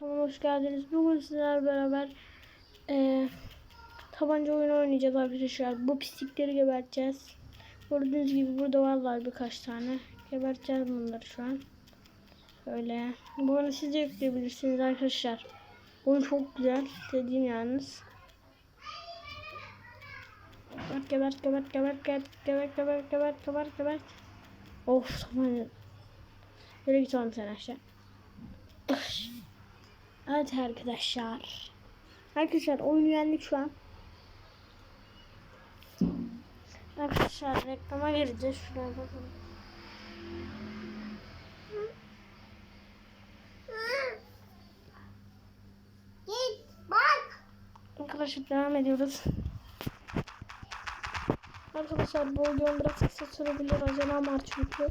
Tamam hoş geldiniz. Bugün sizlerle beraber eee tabanca oyunu oynayacağız arkadaşlar. Bu pislikleri geberteceğiz. Gördüğünüz gibi burada varlar birkaç tane. Geberteceğiz bunları şu an. Öyle. Bu arada siz de yükleyebilirsiniz arkadaşlar. Oyun çok güzel. Dediğim yalnız. Gebert gebert gebert gebert gebert gebert gebert gebert gebert gebert. Of tamam. Yürü git oğlum sen aşağı. Evet arkadaşlar. Arkadaşlar oyunu yendik şu an. Arkadaşlar reklama gireceğiz. Şuraya bakalım. Git bak. Arkadaşlar devam ediyoruz. Arkadaşlar bu videom biraz kısa sürebilir. Acelem var çünkü.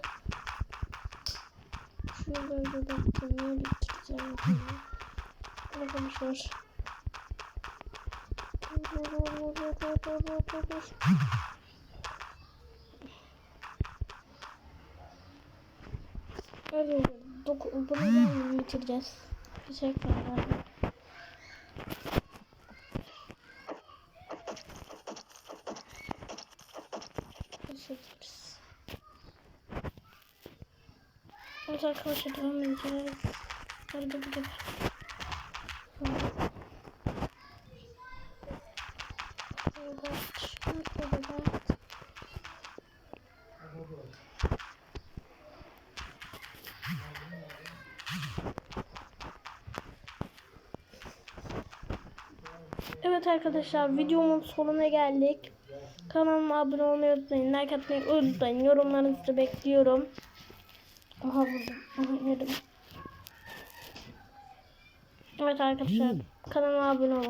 Şunu böyle bakayım. bitireceğim. Arkadaşlar. Evet, doku- bunu bitireceğiz. Teşekkür ederim. Teşekkür Evet arkadaşlar devam edeceğiz. Hadi gidelim. Evet arkadaşlar videomun sonuna geldik. Kanalıma abone olmayı unutmayın. Like atmayı unutmayın. Yorumlarınızı bekliyorum. Aha buldum. Aha yedim. Evet arkadaşlar kanalıma abone olun.